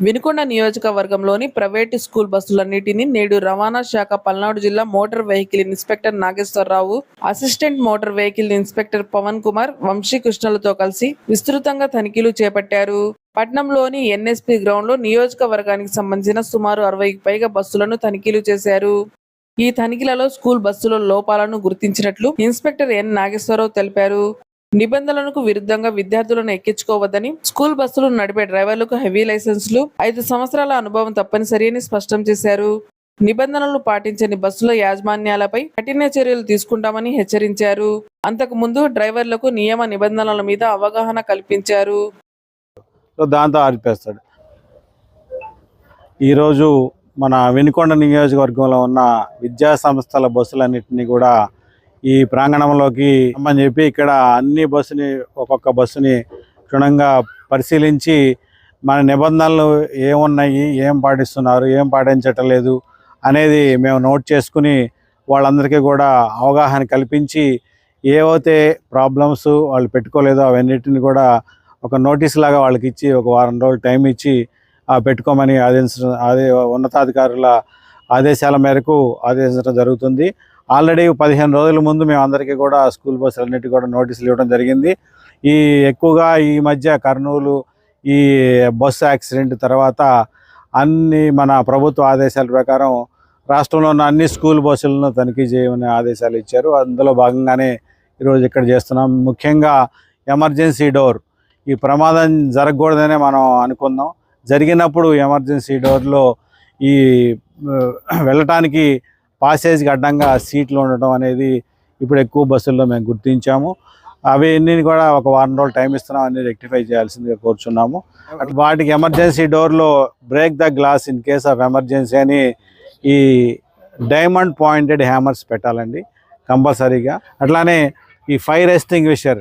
వినుకొండ నియోజకవర్గంలోని private school బస్సులన్నిటినీ నేడు రవాణా శాఖ పల్నాడు జిల్లా motor vehicle inspector Nageswararao assistant motor vehicle inspector Pawan Kumar వంశీకృష్ణలతో కలిసి విస్తృతంగా తనిఖీలు చేపట్టారు. పట్నంలోని ఎన్ఎస్పి గ్రౌండ్లో నియోజకవర్గానికి సంబంధించిన సుమారు అరవైకి పైగా బస్సులను తనిఖీలు చేశారు. ఈ తనిఖీలలో స్కూల్ బస్సుల లోపాలను గుర్తించినట్లు ఇన్స్పెక్టర్ ఎన్ నాగేశ్వరరావు తెలిపారు. నిబంధనలకు విరుద్ధంగా విద్యార్థులను ఎక్కించుకోవద్దని స్కూల్ బస్సులు నడిపే డ్రైవర్లకు హెవీ లైసెన్సులు ఐదు సంవత్సరాల అనుభవం తప్పనిసరి అని స్పష్టం చేశారు. నిబంధనలు పాటించని బస్సుల యాజమాన్యాలపై కఠిన చర్యలు తీసుకుంటామని హెచ్చరించారు. అంతకు ముందు డ్రైవర్లకు నియమ నిబంధనల మీద అవగాహన కల్పించారు. దాంతో ఆరిపేస్తాడు. ఈరోజు మన వెనుకొండ నియోజకవర్గంలో ఉన్న విద్యా సంస్థల బస్సులన్నింటినీ కూడా ఈ ప్రాంగణంలోకి రమ్మని చెప్పి ఇక్కడ అన్ని బస్సుని ఒక్కొక్క బస్సుని క్షుణ్ణంగా పరిశీలించి మన నిబంధనలు ఏమున్నాయి ఏం పాటిస్తున్నారు ఏం పాటించటలేదు అనేది మేము నోట్ చేసుకుని వాళ్ళందరికీ కూడా అవగాహన కల్పించి ఏవైతే ప్రాబ్లమ్స్ వాళ్ళు పెట్టుకోలేదో అవన్నిటిని కూడా ఒక నోటీస్ లాగా వాళ్ళకి ఇచ్చి ఒక వారం రోజులు టైం ఇచ్చి పెట్టుకోమని ఆదేశించడం అదే ఉన్నతాధికారుల ఆదేశాల మేరకు ఆదేశించడం జరుగుతుంది. ఆల్రెడీ పదిహేను రోజుల ముందు మేము అందరికీ కూడా స్కూల్ బస్సులన్నిటి కూడా నోటీసులు ఇవ్వడం జరిగింది. ఈ ఎక్కువగా ఈ మధ్య కర్నూలు ఈ బస్సు యాక్సిడెంట్ తర్వాత అన్ని మన ప్రభుత్వ ఆదేశాల ప్రకారం రాష్ట్రంలో ఉన్న అన్ని స్కూల్ బస్సులను తనిఖీ చేయమని ఆదేశాలు ఇచ్చారు. అందులో భాగంగానే ఈరోజు ఇక్కడ చేస్తున్నాం. ముఖ్యంగా ఎమర్జెన్సీ డోర్. ఈ ప్రమాదం జరగకూడదనే మనం అనుకుందాం. జరిగినప్పుడు ఎమర్జెన్సీ డోర్లో ఈ వెళ్ళటానికి పాసేజ్కి అడ్డంగా సీట్లు ఉండటం అనేది ఇప్పుడు ఎక్కువ బస్సుల్లో మేము గుర్తించాము. అవి అన్ని కూడా ఒక వారం రోజులు టైం ఇస్తున్నాం అన్ని రెక్టిఫై చేయాల్సిందిగా కోరుచున్నాము. వాటికి emergency డోర్లో break the glass in case of emergency అని ఈ డైమండ్ పాయింటెడ్ హ్యామర్స్ పెట్టాలండి కంపల్సరీగా. అట్లానే ఈ ఫైర్ ఎస్టింగ్విషర్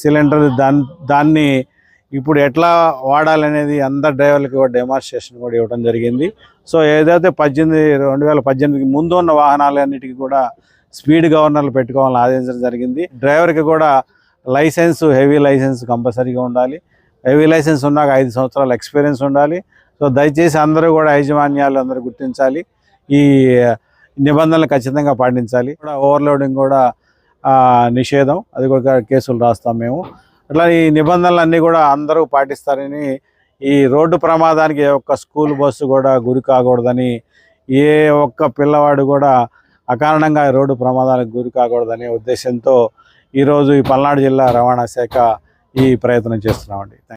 సిలిండర్ దాన్ని దాన్ని ఇప్పుడు ఎట్లా వాడాలనేది అందరు డ్రైవర్లకి కూడా డెమాన్స్ట్రేషన్ కూడా ఇవ్వడం జరిగింది. సో ఏదైతే పద్దెనిమిది రెండు వేల పద్దెనిమిదికి ముందు ఉన్న వాహనాలన్నిటికీ కూడా స్పీడ్ గవర్నర్లు పెట్టుకోవాలని ఆదేశించడం జరిగింది. డ్రైవర్కి కూడా లైసెన్స్ హెవీ లైసెన్స్ కంపల్సరీగా ఉండాలి. హెవీ లైసెన్స్ ఉన్నాక ఐదు సంవత్సరాల ఎక్స్పీరియన్స్ ఉండాలి. సో దయచేసి అందరూ కూడా యాజమాన్యాలు అందరూ గుర్తించాలి. ఈ నిబంధనలు ఖచ్చితంగా పాటించాలి. కూడా ఓవర్లోడింగ్ కూడా నిషేధం. అది కూడా కేసులు రాస్తాం మేము. అట్లా ఈ నిబంధనలన్నీ కూడా అందరూ పాటిస్తారని ఈ రోడ్డు ప్రమాదానికి ఏ ఒక్క స్కూల్ బస్సు కూడా గురి కాకూడదని ఏ ఒక్క పిల్లవాడు కూడా అకారణంగా రోడ్డు ప్రమాదాలకు గురి కాకూడదనే ఉద్దేశంతో ఈరోజు ఈ పల్నాడు జిల్లా రవాణా శాఖ ఈ ప్రయత్నం చేస్తున్నామండి.